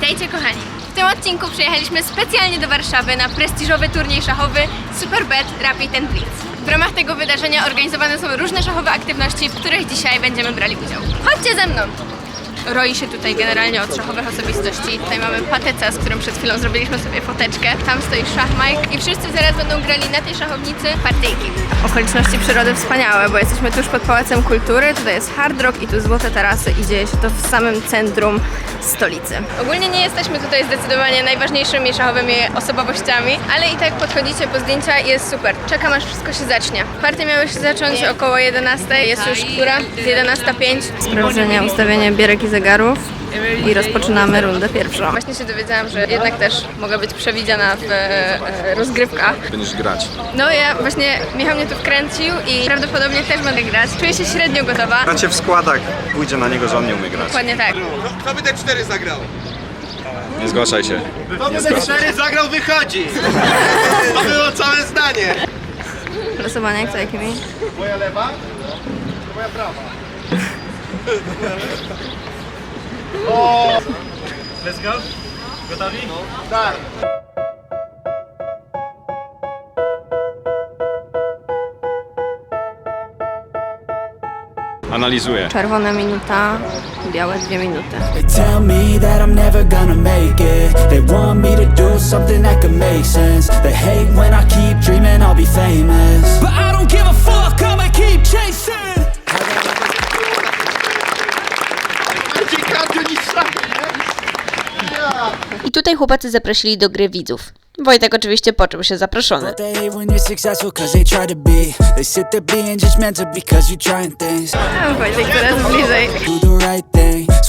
Witajcie kochani! W tym odcinku przyjechaliśmy specjalnie do Warszawy na prestiżowy turniej szachowy Superbet Rapid and Blitz. W ramach tego wydarzenia organizowane są różne szachowe aktywności, w których dzisiaj będziemy brali udział. Chodźcie ze mną! Roi się tutaj generalnie od szachowych osobistości. Tutaj mamy Pateca, z którym przed chwilą zrobiliśmy sobie foteczkę. Tam stoi szach Mike i wszyscy zaraz będą grali na tej szachownicy partyjki. Okoliczności przyrody wspaniałe, bo jesteśmy tuż pod Pałacem Kultury, tutaj jest Hard Rock i tu złote tarasy i dzieje się to w samym centrum stolicy. Ogólnie nie jesteśmy tutaj zdecydowanie najważniejszymi szachowymi osobowościami, ale i tak podchodzicie po zdjęcia i jest super. Czekam aż wszystko się zacznie. Partie miały się zacząć około 11, jest już która? 11.05. Sprawdzenie ustawienia bierek i zegarów i rozpoczynamy rundę pierwszą. Właśnie się dowiedziałam, że jednak też mogę być przewidziana w e, rozgrywkach. Będziesz grać. No ja właśnie, Michał mnie tu wkręcił i prawdopodobnie też będę grać. Czuję się średnio gotowa. Gracie w składach, pójdzie na niego, że on nie umie grać. Dokładnie tak. Kto by te cztery zagrał? Nie zgłaszaj się. Kto by te cztery zagrał, wychodzi! To było całe zdanie. Losowanie, kto jakimi? Moja lewa? Moja prawa. Oh. Let's go. Gotowi? Tak. Analizuję. Czerwona minuta, białe dwie minuty. They tell me that I'm never gonna make it. They want me to do something that could make sense. They hate when I keep dreaming Chłopacy zaprosili do gry widzów. Wojtek oczywiście poczuł się zaproszony. Wojtek coraz bliżej.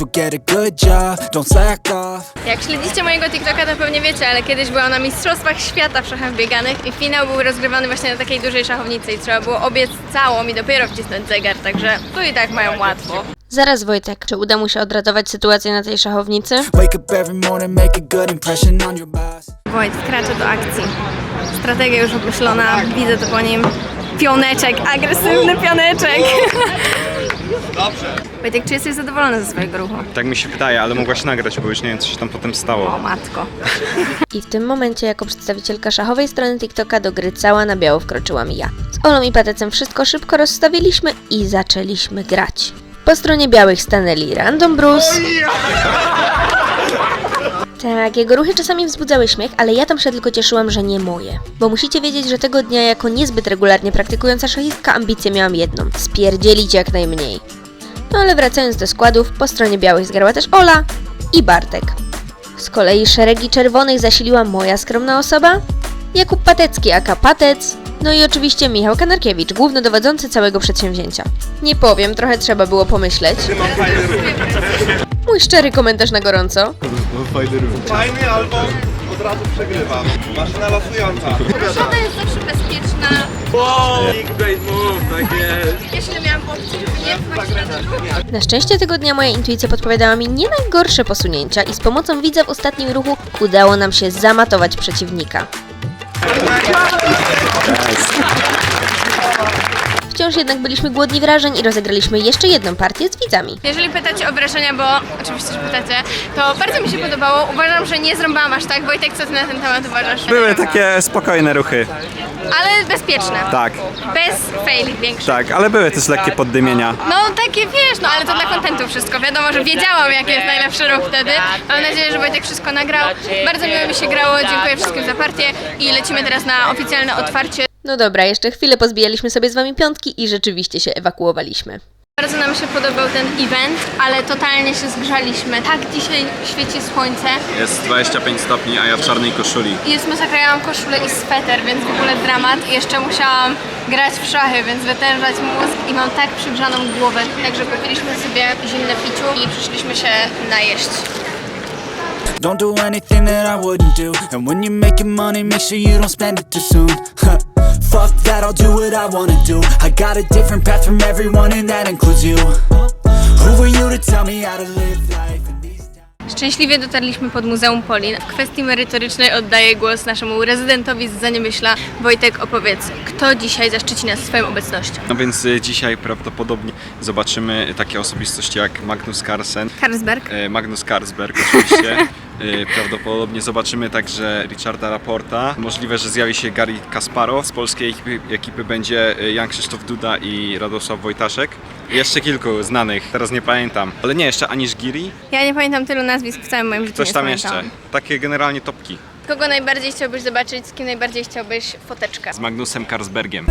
Get a good job, don't slack off. Jak śledzicie mojego TikToka, to pewnie wiecie, ale kiedyś byłam na Mistrzostwach Świata w szachach bieganych i finał był rozgrywany właśnie na takiej dużej szachownicy i trzeba było obiec całą i dopiero wcisnąć zegar, także tu i tak mają łatwo. Zaraz Wojtek, czy uda mu się odratować sytuację na tej szachownicy? Wake up every morning, make a good impression on your boss. Wojt wkracza do akcji. Strategia już obmyślona, widzę to po nim. Pioneczek, agresywny pioneczek. Dobrze. Wojtek, czy jesteś zadowolony ze swojego ruchu? Tak mi się wydaje, ale mogłaś nagrać, bo już nie wiem, co się tam potem O stało. matko. I w tym momencie jako przedstawicielka szachowej strony TikToka do gry cała na biało wkroczyła mi ja. Z Olą i Patecem wszystko szybko rozstawiliśmy i zaczęliśmy grać. Po stronie białych stanęli Random Bruce. Tak, jego ruchy czasami wzbudzały śmiech, ale ja tam się tylko cieszyłam, że nie moje. Bo musicie wiedzieć, że tego dnia jako niezbyt regularnie praktykująca szachistka ambicję miałam jedną. Spierdzielić jak najmniej. No ale wracając do składów, po stronie białych zgrała też Ola i Bartek. Z kolei szeregi czerwonych zasiliła moja skromna osoba, Jakub Patecki aka Patec, no i oczywiście Michał Kanarkiewicz, głównodowodzący całego przedsięwzięcia. Nie powiem, trochę trzeba było pomyśleć. Mój szczery komentarz na gorąco. Fajny albo od razu przegrywam. Maszyna losująca. Szkoda jest zawsze bezpieczna. O, big brain move, tak jest. Jeśli miałam nie wpaść na szczęście tego dnia moja intuicja podpowiadała mi nie najgorsze posunięcia i z pomocą widza w ostatnim ruchu udało nam się zamatować przeciwnika. Wciąż jednak byliśmy głodni wrażeń i rozegraliśmy jeszcze jedną partię z widzami. Jeżeli pytacie o wrażenia, bo oczywiście, że pytacie, to bardzo mi się podobało. Uważam, że nie zrąbałam aż tak. Wojtek, co ty na ten temat uważasz? Były takie spokojne ruchy. Ale bezpieczne. Tak, Bez faili większych. tak, ale były też lekkie poddymienia. No takie wiesz, no ale to dla kontentu wszystko. Wiadomo, że wiedziałam jaki jest najlepszy ruch wtedy. Mam nadzieję, że Wojtek wszystko nagrał. Bardzo miło mi się grało, dziękuję wszystkim za partię i lecimy teraz na oficjalne otwarcie. No dobra, jeszcze chwilę pozbijaliśmy sobie z wami piątki i rzeczywiście się ewakuowaliśmy. Bardzo nam się podobał ten event, ale totalnie się zgrzaliśmy. Tak dzisiaj świeci słońce. Jest 25 stopni, a ja w czarnej koszuli. I Jest masakra, ja mam koszulę i sweter, więc w ogóle dramat. I jeszcze musiałam grać w szachy, więc wytężać mózg i mam tak przygrzaną głowę. Także kupiliśmy sobie zimne piciu i przyszliśmy się najeść. Don't do anything that I wouldn't do. And when you're making money, make sure you don't spend it too soon. Fuck that, I'll do what I wanna do. I got a different path from everyone, and that includes you. Who are you to tell me how to live life? Szczęśliwie dotarliśmy pod Muzeum Polin. W kwestii merytorycznej oddaję głos naszemu rezydentowi z Zaniemyśla. Wojtek, opowiedz, kto dzisiaj zaszczyci nas swoją obecnością? No więc y, dzisiaj prawdopodobnie zobaczymy takie osobistości jak Magnus Carlsen, Karlsberg. e, Magnus Carlsberg oczywiście, Prawdopodobnie zobaczymy także Richarda Laporta. Możliwe, że zjawi się Gary Kasparow. Z polskiej ekipy, ekipy będzie y, Jan Krzysztof Duda i Radosław Wojtaszek. Jeszcze kilku znanych, teraz nie pamiętam. Ale nie, jeszcze Anisz Giri. Ja nie pamiętam tylu nazwisk w całym moim życiu. Coś tam jeszcze. Takie generalnie topki. Kogo najbardziej chciałbyś zobaczyć, z kim najbardziej chciałbyś foteczkę? Z Magnusem Carlsbergiem.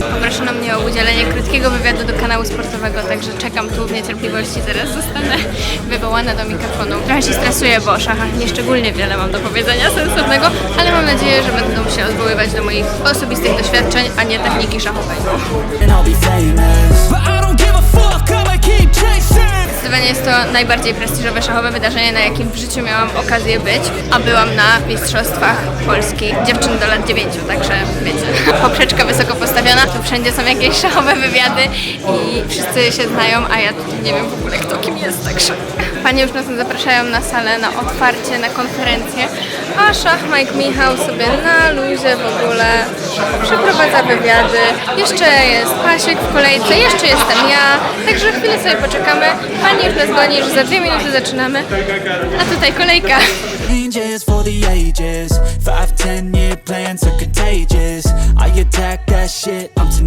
Poproszono mnie o udzielenie krótkiego wywiadu do kanału sportowego, także czekam tu w niecierpliwości, zaraz zostanę wywołana do mikrofonu. Trochę się stresuję, bo o szachach nieszczególnie wiele mam do powiedzenia sensownego, ale mam nadzieję, że będą się odwoływać do moich osobistych doświadczeń, a nie techniki szachowej. Jest to najbardziej prestiżowe szachowe wydarzenie, na jakim w życiu miałam okazję być, a byłam na Mistrzostwach Polski dziewczyn do lat 9, także wiecie, poprzeczka wysoko postawiona, tu wszędzie są jakieś szachowe wywiady i wszyscy się znają, a ja nie wiem w ogóle kto kim jest, także... Panie już nas zapraszają na salę, na otwarcie, na konferencję, a szach Mike Michał sobie na luzie w ogóle przeprowadza wywiady. Jeszcze jest Pasiek w kolejce, jeszcze jestem ja, także chwilę sobie poczekamy. Pani już nas goni, że za dwie minuty zaczynamy, a tutaj kolejka. Changes for the ages. Five, ten year plans are contagious. I attack that shit, I'm tenacious.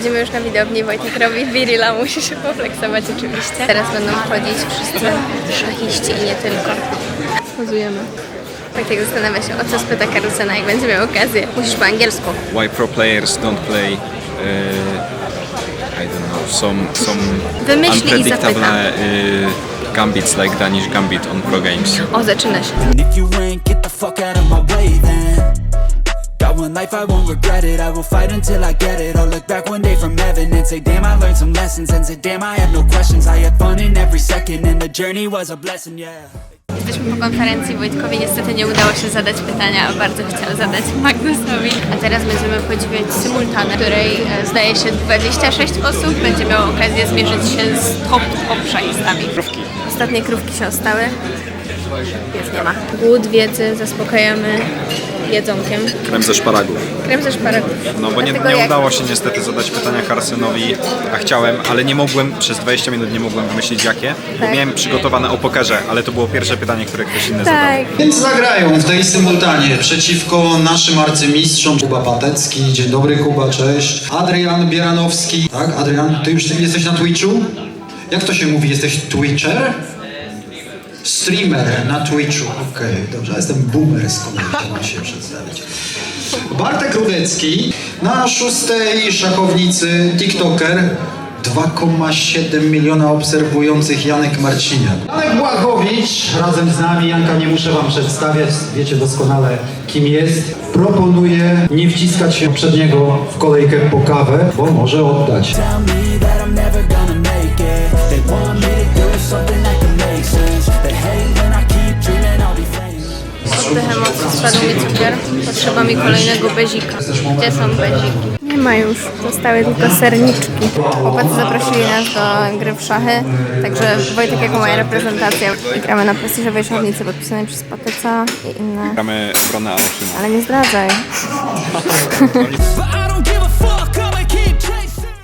Siedzimy już na widowni, Wojtek robi birilla, musi się pofleksować oczywiście. Teraz będą wchodzić wszyscy szachiści i nie tylko. Pozujemy. Wojtek zastanawia się, o co spyta Karusena, jak będzie miał okazję. Musisz po angielsku. Why pro players don't play uh, I don't know some some Wymyśli i unpredictable uh, gambits like Danish Gambit on pro games. O, zaczyna się. If you ain't, get the fuck out of one life, I won't regret it. I will fight until I get it. I'll look back one day from heaven and say, damn, I learned some lessons. And say, damn, I had no questions. I had fun in every second, and the journey was a blessing, yeah. Jesteśmy po konferencji, Wojtkowi niestety nie udało się zadać pytania, a bardzo chciał zadać Magnusowi. A teraz będziemy podziwiać symultanę, w której e, zdaje się 26 osób będzie miało okazję zmierzyć się z top top szachistami. Krówki. Ostatnie krówki się ostały. Jest nie ma. Głód wiedzy zaspokajamy jedzonkiem. Krem ze szparagów. Krem ze szparagów. No bo nie, Dlatego nie jak- udało się niestety zadać pytania Carsenowi, a chciałem, ale nie mogłem, przez 20 minut nie mogłem wymyślić jakie, bo Tak. miałem przygotowane o pokerze, ale to było pierwsze pytanie, które ktoś inny zadał. Tak. Więc zagrają w tej symultanie przeciwko naszym arcymistrzom Kuba Patecki. Dzień dobry Kuba, cześć. Adrian Bieranowski. Tak, Adrian, ty już jesteś na Twitchu? Jak to się mówi, jesteś Twitcher? Streamer na Twitchu. Okej, dobrze, ja jestem boomer z kolei, chciałem się przedstawić. Bartek Rudecki na szóstej szachownicy TikToker. 2,7 miliona obserwujących Janek Marciniak. Janek Błachowicz razem z nami, Janka nie muszę wam przedstawiać, wiecie doskonale kim jest. Proponuję nie wciskać się przed niego w kolejkę po kawę, bo może oddać. Cukier. Potrzeba mi kolejnego bezika. Gdzie są beziki? Nie ma już. Zostały tylko serniczki. Chłopacy zaprosili nas do gry w szachy. Także Wojtek jako moja reprezentacja. I gramy na prestiżowej szachownicy podpisanej przez Patyca i inne. Gramy obronę Aoshima. Ale nie zdradzaj.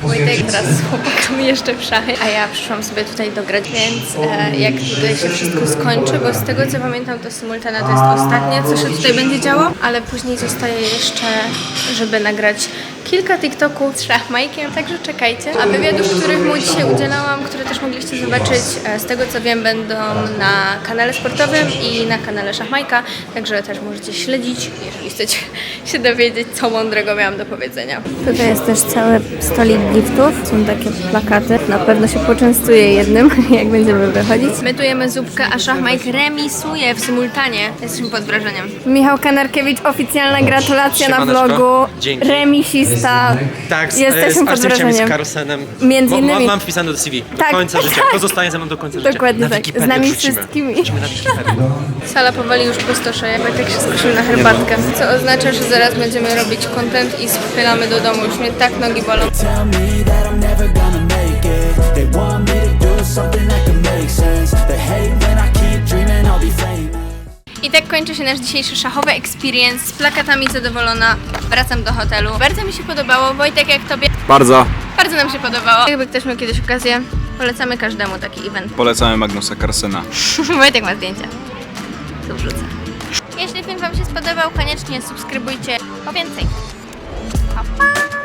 Wojtek teraz z chłopakami jeszcze w szachy, a ja przyszłam sobie tutaj dograć, więc e, jak tutaj się wszystko skończy, bo z tego co pamiętam to symultana to jest ostatnie, co się tutaj będzie działo, ale później zostaje jeszcze, żeby nagrać kilka TikToków z szachmajkiem, także czekajcie. A wywiadów, których mu dzisiaj udzielałam, które też mogliście zobaczyć, e, z tego co wiem, będą na kanale sportowym i na kanale Szachmajka, także też możecie śledzić, jeżeli chcecie się dowiedzieć, co mądrego miałam do powiedzenia. Tutaj jest też cały stolik giftów, są takie plakaty. Na pewno się poczęstuję jednym, jak będziemy wychodzić. My tu jemy zupkę, a Szachmajk remisuje w symultanie. Jesteśmy pod wrażeniem. Michał Kanarkiewicz, oficjalna gratulacja na Siemaneczko. vlogu. Dzięki. Remisista. Tak, z, Jesteśmy z pod arcyściem i z. Karsenem. Między innymi. Mam, mam wpisane do CV. Tak, do końca życia. tak. Pozostaje ze mną do końca życia. Dokładnie na tak. Wikipedię Z nami wrzucimy. wszystkimi. Wrzucimy na Wikipedię. Sala powoli już pustoszeje, Wojtek się skuszył na herbatkę, co oznacza, że zaraz będziemy robić content i spylamy do domu. Już mnie tak nogi bolą. Tell me that I'm never gonna make it. They want me to do something that can make sense. They hate when I keep dreaming I'll be famous. I tak kończy się nasz dzisiejszy szachowy experience. Z plakatami zadowolona. Wracam do hotelu. Bardzo mi się podobało. Wojtek, jak tobie? Bardzo. Bardzo nam się podobało. Jakby ktoś miał kiedyś okazję, polecamy każdemu taki event. Polecamy Magnusa Carlsena. Wojtek ma zdjęcia. Tu wrzucę. Jeśli film wam się spodobał, koniecznie subskrybujcie po więcej. Pa, pa.